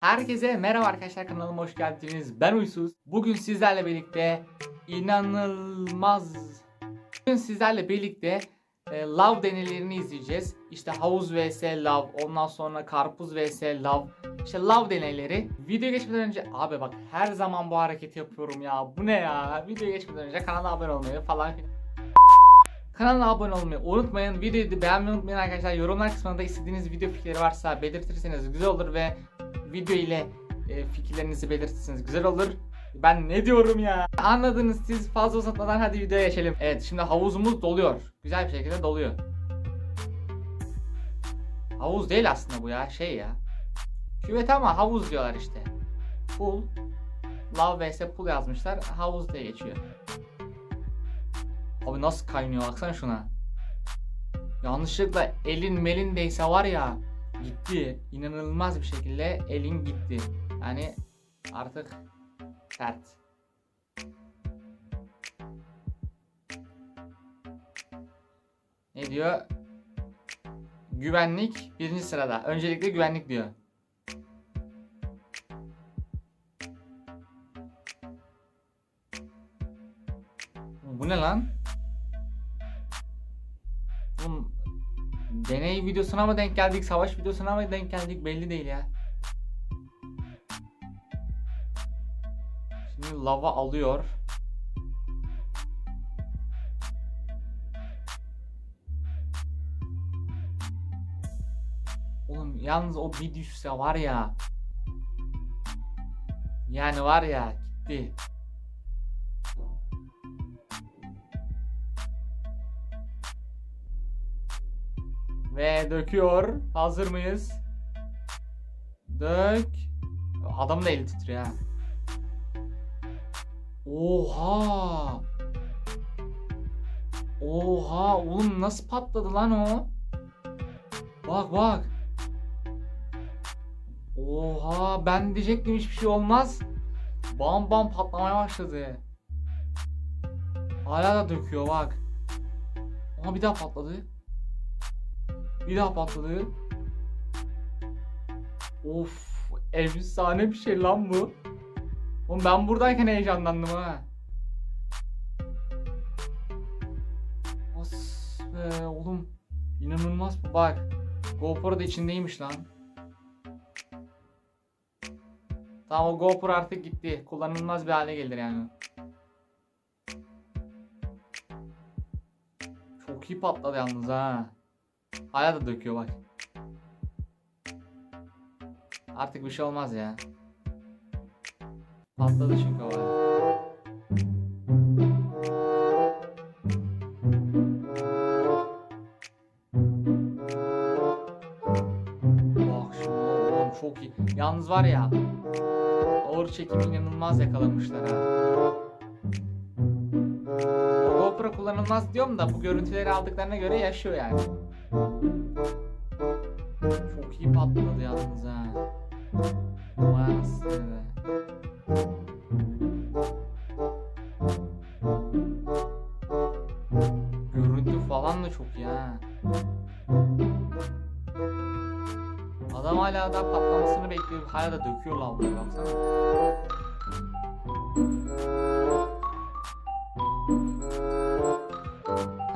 Herkese merhaba arkadaşlar kanalıma hoş geldiniz. Ben Uysuz. Bugün sizlerle birlikte inanılmaz Bugün sizlerle birlikte e, lav deneylerini izleyeceğiz. İşte havuz vs lav, ondan sonra karpuz vs lav. İşte lav deneyleri. Video geçmeden önce abi bak her zaman bu hareketi yapıyorum ya. Bu ne ya? Video geçmeden önce kanala abone olmayı falan. Kanala abone olmayı unutmayın. Videoyu beğenmeyi unutmayın arkadaşlar. Yorumlar kısmında istediğiniz video fikirleri varsa belirtirseniz güzel olur ve video ile e, fikirlerinizi belirtirseniz güzel olur. Ben ne diyorum ya? Anladınız siz fazla uzatmadan hadi videoya geçelim. Evet şimdi havuzumuz doluyor. Güzel bir şekilde doluyor. Havuz değil aslında bu ya şey ya. Küvet ama havuz diyorlar işte. Pool. Love vs pool yazmışlar. Havuz diye geçiyor. Abi nasıl kaynıyor baksana şuna. Yanlışlıkla elin melin değse var ya gitti. İnanılmaz bir şekilde elin gitti. Yani artık sert. Ne diyor? Güvenlik birinci sırada. Öncelikle güvenlik diyor. Bu ne lan? Deney videosuna mı denk geldik, savaş videosuna mı denk geldik belli değil ya. Şimdi lava alıyor. Oğlum yalnız o bir düşse var ya. Yani var ya gitti. Ve döküyor. Hazır mıyız? Dök. Adamın da eli titriyor ha. Oha. Oha oğlum nasıl patladı lan o? Bak bak. Oha ben diyecektim hiçbir şey olmaz. Bam bam patlamaya başladı. Hala da döküyor bak. Ama bir daha patladı. Bir daha patladı. Of efsane bir şey lan bu. Oğlum ben buradayken heyecanlandım ha. As be oğlum. İnanılmaz bu bak. GoPro da içindeymiş lan. Tamam o GoPro artık gitti. Kullanılmaz bir hale gelir yani. Çok iyi patladı yalnız ha. Hala da döküyor bak. Artık bir şey olmaz ya. Patladı çünkü o. Bak şuna oğlum çok iyi. Yalnız var ya ağır çekim inanılmaz yakalamışlar ha. GoPro kullanılmaz diyorum da bu görüntüleri aldıklarına göre yaşıyor yani. Çok iyi patladı yalnız ha. Anasını be. Görüntü falan da çok iyi ha. Adam hala da patlamasını bekliyor. Hala da döküyor lavları baksana.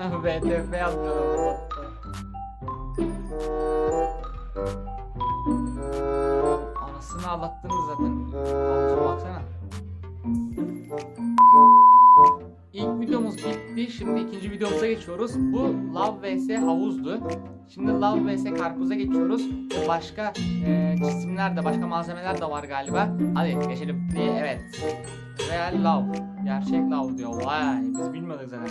VTF yazmıyorlar ağlattınız zaten. Havuza baksana. İlk videomuz bitti. Şimdi ikinci videomuza geçiyoruz. Bu Love vs havuzdu. Şimdi Love vs karpuza geçiyoruz. Başka e, cisimler de, başka malzemeler de var galiba. Hadi geçelim. Evet. Real Love. Gerçek Love diyor. Vay. Biz bilmiyorduk zaten.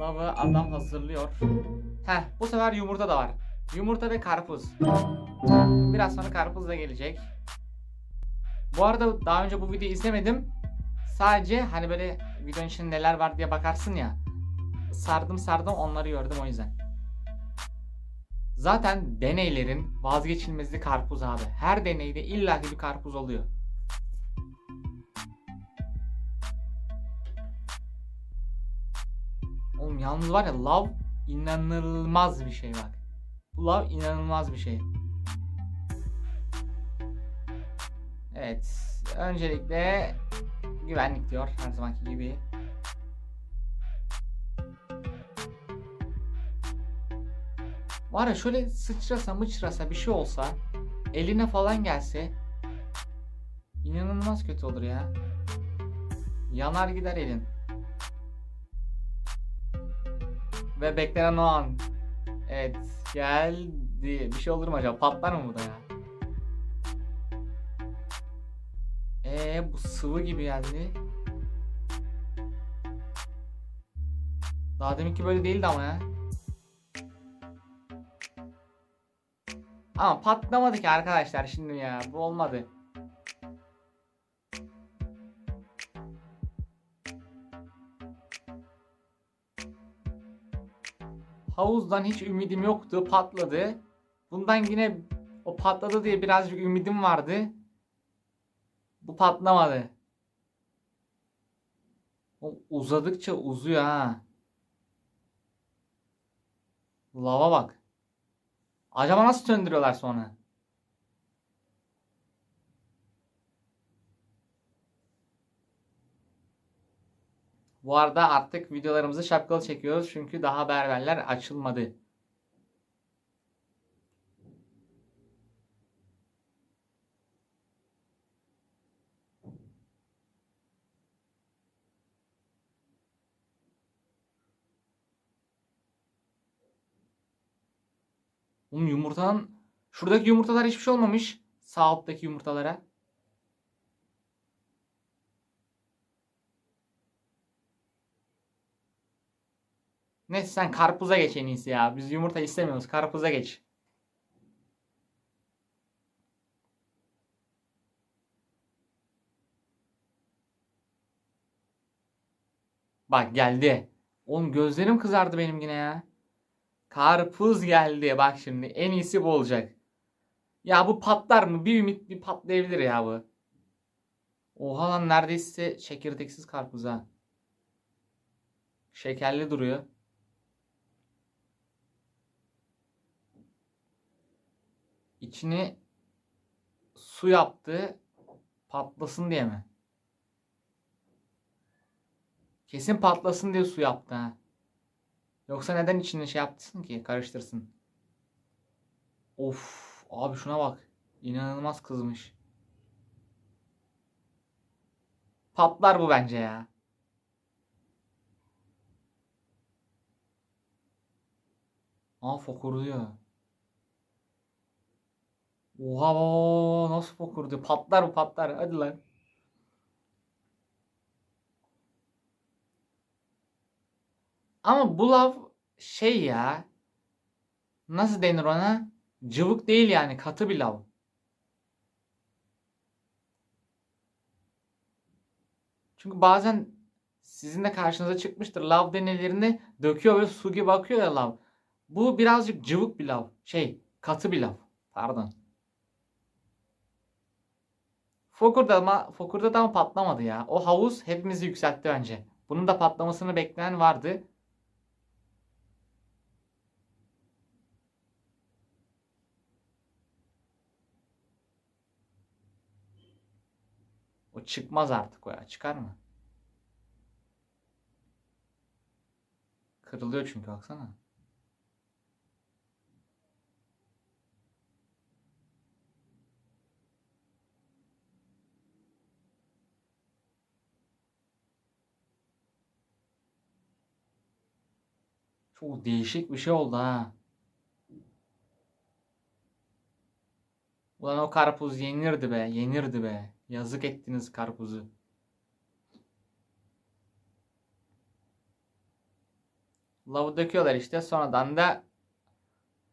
Love'ı adam hazırlıyor. Heh, bu sefer yumurta da var. Yumurta ve karpuz. Biraz sonra karpuz da gelecek. Bu arada daha önce bu videoyu izlemedim. Sadece hani böyle videonun içinde neler var diye bakarsın ya. Sardım sardım onları gördüm o yüzden. Zaten deneylerin vazgeçilmezi karpuz abi. Her deneyde illaki bir karpuz oluyor. Yalnız var ya lav inanılmaz bir şey bak. Lav inanılmaz bir şey. Evet. Öncelikle güvenlik diyor her zamanki gibi. Var ya şöyle sıçrasa mıçrasa bir şey olsa eline falan gelse inanılmaz kötü olur ya. Yanar gider elin. Ve beklenen o an. Evet geldi. Bir şey olur mu acaba? Patlar mı bu da ya? Ee bu sıvı gibi geldi. Daha deminki böyle değildi ama ya. Ama patlamadı ki arkadaşlar şimdi ya. Bu olmadı. Havuzdan hiç ümidim yoktu. Patladı. Bundan yine o patladı diye birazcık ümidim vardı. Bu patlamadı. O uzadıkça uzuyor ha. Lava bak. Acaba nasıl söndürüyorlar sonra? Bu arada artık videolarımızı şapkalı çekiyoruz çünkü daha berberler açılmadı. Oğlum yumurtanın şuradaki yumurtalar hiçbir şey olmamış. Sağ alttaki yumurtalara. Neyse sen karpuza geç en iyisi ya. Biz yumurta istemiyoruz. Karpuza geç. Bak geldi. Oğlum gözlerim kızardı benim yine ya. Karpuz geldi. Bak şimdi en iyisi bu olacak. Ya bu patlar mı? Bir ümit bir patlayabilir ya bu. Oha lan neredeyse çekirdeksiz karpuz ha. Şekerli duruyor. İçini su yaptı. Patlasın diye mi? Kesin patlasın diye su yaptı ha. Yoksa neden içine şey yaptırsın ki? Karıştırsın. Of abi şuna bak. İnanılmaz kızmış. Patlar bu bence ya. Aa fokurduyor. Oha nasıl fokurduyor? Patlar bu patlar. Hadi lan. Ama bu lav şey ya. Nasıl denir ona? Cıvık değil yani katı bir lav. Çünkü bazen sizin de karşınıza çıkmıştır. Lav deneylerini döküyor böyle su gibi akıyor ya lav. Bu birazcık cıvık bir lav. Şey katı bir lav. Pardon. Fokur'da ama Fokur'da da ama patlamadı ya. O havuz hepimizi yükseltti bence. Bunun da patlamasını bekleyen vardı. O çıkmaz artık o ya. Çıkar mı? Kırılıyor çünkü baksana. Çok değişik bir şey oldu ha. Ulan o karpuz yenirdi be, yenirdi be. Yazık ettiniz karpuzu. Lavı döküyorlar işte. Sonradan da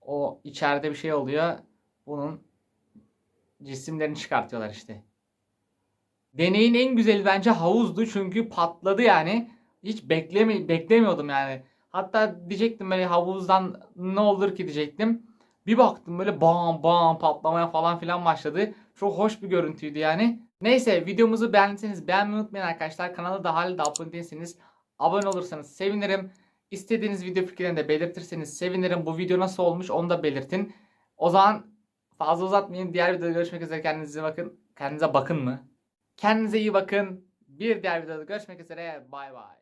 o içeride bir şey oluyor. Bunun cisimlerini çıkartıyorlar işte. Deneyin en güzeli bence havuzdu çünkü patladı yani. Hiç beklemi beklemiyordum yani. Hatta diyecektim böyle havuzdan ne olur ki diyecektim. Bir baktım böyle bam bam patlamaya falan filan başladı. Çok hoş bir görüntüydü yani. Neyse videomuzu beğendiyseniz beğenmeyi unutmayın arkadaşlar. Kanala da hala da abone değilseniz abone olursanız sevinirim. İstediğiniz video fikirlerini de belirtirseniz sevinirim. Bu video nasıl olmuş onu da belirtin. O zaman fazla uzatmayın. Diğer videoda görüşmek üzere. Kendinize bakın. Kendinize bakın mı? Kendinize iyi bakın. Bir diğer videoda görüşmek üzere. Bay bay.